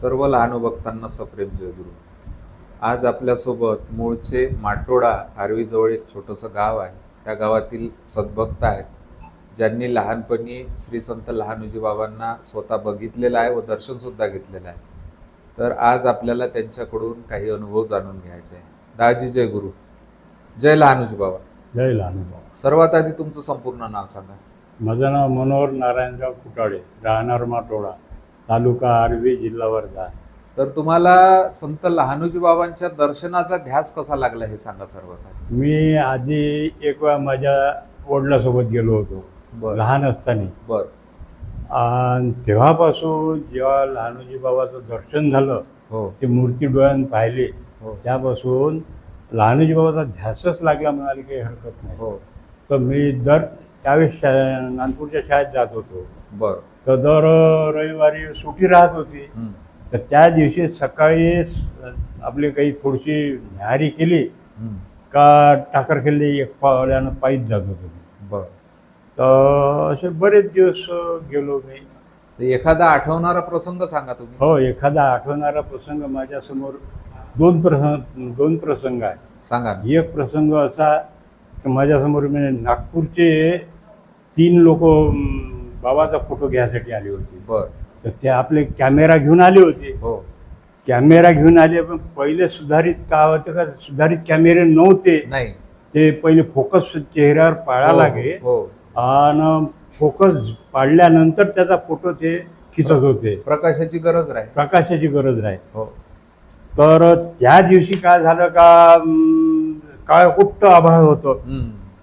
सर्व लहान भक्तांना सप्रेम जयगुरु आज आपल्यासोबत मूळचे माटोडा आर्वीजवळ एक छोटंसं गाव आहे. त्या गावातील सद्भक्त आहेत. ज्यांनी लहानपणी श्री संत लहानुजी बाबांना स्वतः बघितलेलं आहे व दर्शनसुद्धा घेतलेलं आहे. तर आज आपल्याला त्यांच्याकडून काही अनुभव जाणून घ्यायचे आहे दाजी जय गुरु. जय लहानुजी बाबा. जय लहानुभाव सर्वात आधी तुमचं संपूर्ण नाव सांगा. माझं नाव मनोहर नारायणराव कुटाळे राहणार माटोळा तालुका आर्वी जिल्हा वर्धा. तर तुम्हाला संत लहानुजी बाबांच्या दर्शनाचा ध्यास कसा लागला हे सांगा सर्वात मी आधी एक वेळा माझ्या वडिलासोबत गेलो होतो लहान असताना. बर. आणि तेव्हापासून जेव्हा लहानोजी बाबाचं दर्शन झालं हो. ते मूर्ती डोळ्यानं पाहिले हो. त्यापासून लहानोजी बाबाचा ध्यासच लागला म्हणाले काही हरकत नाही. हो. तर मी दर त्यावेळेस शा नागपूरच्या शाळेत जात होतो. बर. तर दर रविवारी सुट्टी राहत होती. तर त्या दिवशी सकाळी आपली काही थोडीशी न्याहारी केली का टाकरखेल्ली एक पावल्यानं पायीच जात होतो. मी बर. तर असे बरेच दिवस गेलो मी. एखादा आठवणारा प्रसंग सांगा तुम्ही. हो एखादा आठवणारा प्रसंग माझ्यासमोर दोन प्रसंग दोन प्रसंग आहे सांगा एक प्रसंग असा की माझ्यासमोर म्हणजे नागपूरचे तीन लोक बाबाचा फोटो घ्यायसाठी आले होते. बर. तर ते आपले कॅमेरा घेऊन आले होते. हो. कॅमेरा घेऊन आले पण पहिले सुधारित का होतं का सुधारित कॅमेरे नव्हते. नाही. ते पहिले फोकस चेहऱ्यावर पाळा हो, लागे. हो. आणि फोकस पाडल्यानंतर त्याचा फोटो ते खिचत होते. प्रकाशाची गरज राहील. प्रकाशाची गरज नाही हो. तर त्या दिवशी काय झालं का अं, काळकुट्ट आभाळ होतं.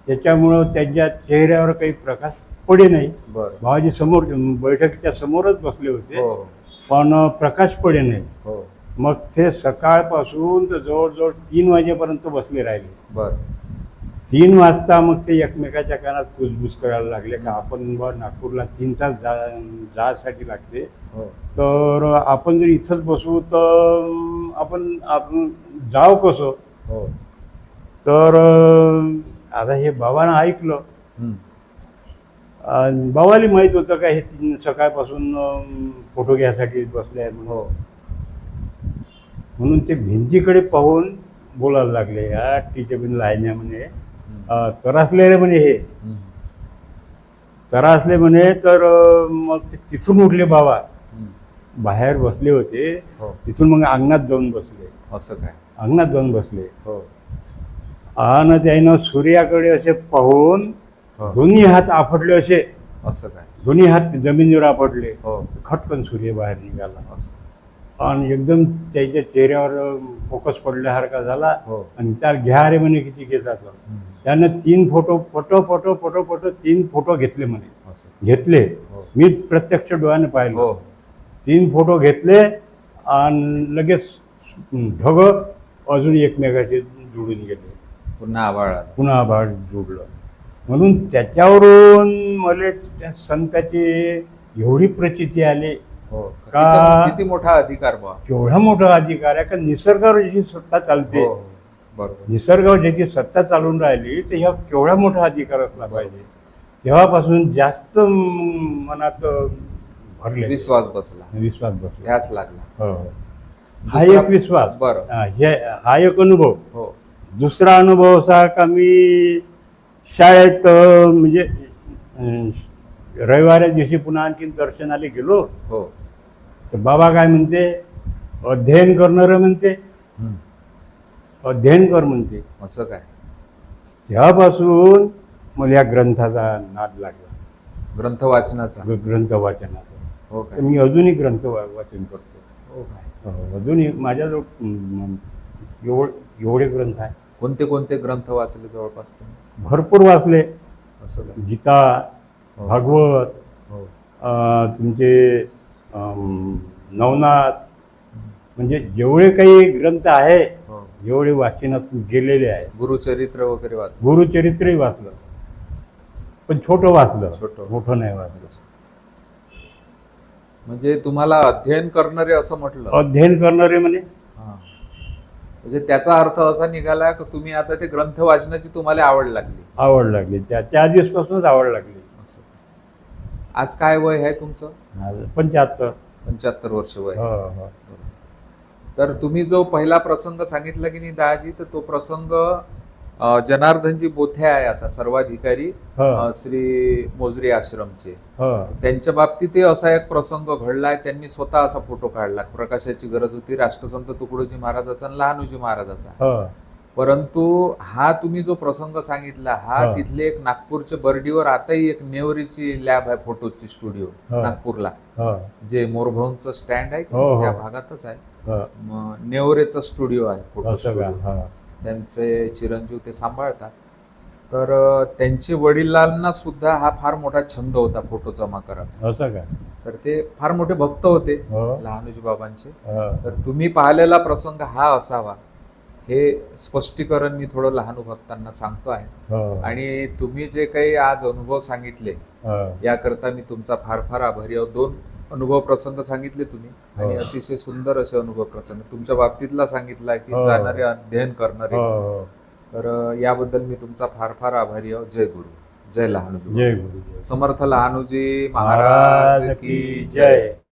त्याच्यामुळं त्यांच्या चेहऱ्यावर काही प्रकाश पडे नाही. बर. बाबाजी समोर बैठकीच्या समोरच बसले होते. हो. पण प्रकाश पडे नाही. हो. मग ते सकाळपासून तर जवळजवळ तीन वाजेपर्यंत बसले राहिले. बर. तीन वाजता मग ते एकमेकाच्या कानात कुजबुज करायला लागले का आपण बा नागपूरला तीन तास जा जायसाठी लागते. हो. तर आपण जर इथंच बसू तर आपण आपण जाव कसं? हो. तर आता हे बाबानं ऐकलं. हम्म, बाबाला माहीत होतं का हे तीन सकाळपासून फोटो घ्यायसाठी बसले आहेत म्हणून. हो म्हणून ते भिंतीकडे पाहून बोलायला लागले या टीचे बिन लायण्या म्हणे. त्रासले रे म्हणे हे. त्रासले म्हणे तर मग ते तिथून उठले बाबा बाहेर बसले होते. हो. तिथून मग अंगणात जाऊन बसले. असं काय? अंगणात जाऊन बसले. हो. आणि त्यानं सूर्याकडे असे पाहून दोन्ही हात आपटले असे. असं काय? दोन्ही हात जमिनीवर आपटले. हो. खटकन सूर्य बाहेर निघाला. असं. आणि एकदम त्याच्या चेहऱ्यावर फोकस पडल्यासारखा झाला. हो. आणि त्याला घ्या रे म्हणे किती घेतात त्यानं तीन photo photo photo photo photo तीन फोटो घेतले म्हणे. घेतले. हो. मी प्रत्यक्ष डोळ्याने पाहिलं. हो. तीन फोटो घेतले आणि लगेच ढग अजून एकमेकाचे जुळून गेले. पुन्हा आभाळ. पुन्हा आभाळ जुडलं म्हणून त्याच्यावरून मला त्या संताची एवढी प्रचिती आली. हो. का- किती- किती मोठा अधिकार बा केवढा मोठा अधिकार आहे का निसर्गावर ज्याची सत्ता चालते. हो बरोबर. निसर्गावर ज्याची सत्ता चालून राहिली तर ह्या केवढा मोठा अधिकार असला पाहिजे. तेव्हापासून जास्त म- मनात भरले. विश्वास बसला. विश्वास बसला. ध्यास लागला. हो. हा दुसरा- एक विश्वास. बरं. हा, हे हा एक अनुभव. हो. दुसरा अनुभव असा का मी शाळेत म्हणजे रविवाऱ्या दिवशी पुन्हा आणखीन दर्शनाला गेलो. हो. तर बाबा काय म्हणते अध्ययन करणारं म्हणते. अध्ययन कर म्हणते. असं काय? तेव्हापासून मला या ग्रंथाचा नाद लागला. ग्रंथ वाचनाचा? ग्रंथ वाचनाचा. हो काय? मी अजूनही ग्रंथ वाचन करतो. हो काय? हो, अजूनही माझ्याजवळ एवढे ग्रंथ आहे. कोणते कोणते ग्रंथ वाचले जवळपास तुम्ही? भरपूर वाचले. असं काय गीता हो. भागवत हो. अ, तुमचे नवनाथ म्हणजे जेवढे काही ग्रंथ आहे हो. जेवढे वाचनातून गेलेले आहे. गुरुचरित्र वगैरे वाच गुरुचरित्रही वाचलं. पण छोटं वाचलं. छोटं. मोठं नाही वाचलं. म्हणजे तुम्हाला अध्ययन करणारे असं म्हटलं. अध्ययन करणारे म्हणे. म्हणजे त्याचा अर्थ असा निघाला की तुम्ही आता ते ग्रंथ वाचनाची तुम्हाला आवड लागली. आवड लागली. त्या त्या दिवसपासूनच आवड लागली. असं. आज काय वय आहे तुमचं? पंच्याहत्तर. पंच्याहत्तर वर्ष वय हो आहे. हो बरोबर. तर तुम्ही जो पहिला प्रसंग सांगितला की नाही दाजी तर तो प्रसंग जनार्दनजी बोथे आहे आता सर्वाधिकारी अ, श्री मोजरी आश्रमचे. त्यांच्या बाबतीतही असा एक प्रसंग घडलाय त्यांनी स्वतः असा फोटो काढला प्रकाशाची गरज होती राष्ट्रसंत तुकडोजी महाराजाचा आणि लहानोजी महाराजाचा. परंतु हा तुम्ही जो प्रसंग सांगितला हा हा. तिथले एक नागपूरचे बर्डीवर आताही एक नेवरीची लॅब आहे फोटोची स्टुडिओ. नागपूरला. जे मोरभवनचं स्टँड आहे की हो, हो. त्या भागातच आहे. हो. म- नेवरेचं स्टुडिओ आहे फोटो स्टुडिओ. हा. त्यांचे चिरंजीव ते सांभाळतात. तर त्यांचे वडिलांना सुद्धा हा फार मोठा छंद होता फोटो जमा करायचा. असं का? तर ते फार मोठे भक्त होते हो. लहानोजी बाबांचे. हो. तर तुम्ही पाहिलेला प्रसंग हा असावा. हे स्पष्टीकरण मी थोडं लहानू भक्तांना सांगतो आहे. आणि तुम्ही जे काही आज अनुभव सांगितले याकरता मी तुमचा फार फार आभारी आहोत दोन अनुभव प्रसंग सांगितले तुम्ही आणि. अतिशय सुंदर असे अनुभव प्रसंग तुमच्या बाबतीतला सांगितला की. जाणारे अध्ययन करणारे. तर याबद्दल मी तुमचा फार फार आभारी आहोत जय गुरु. जय लहानूजी. जय गुरु समर्थ लहानूजी महाराज की जय.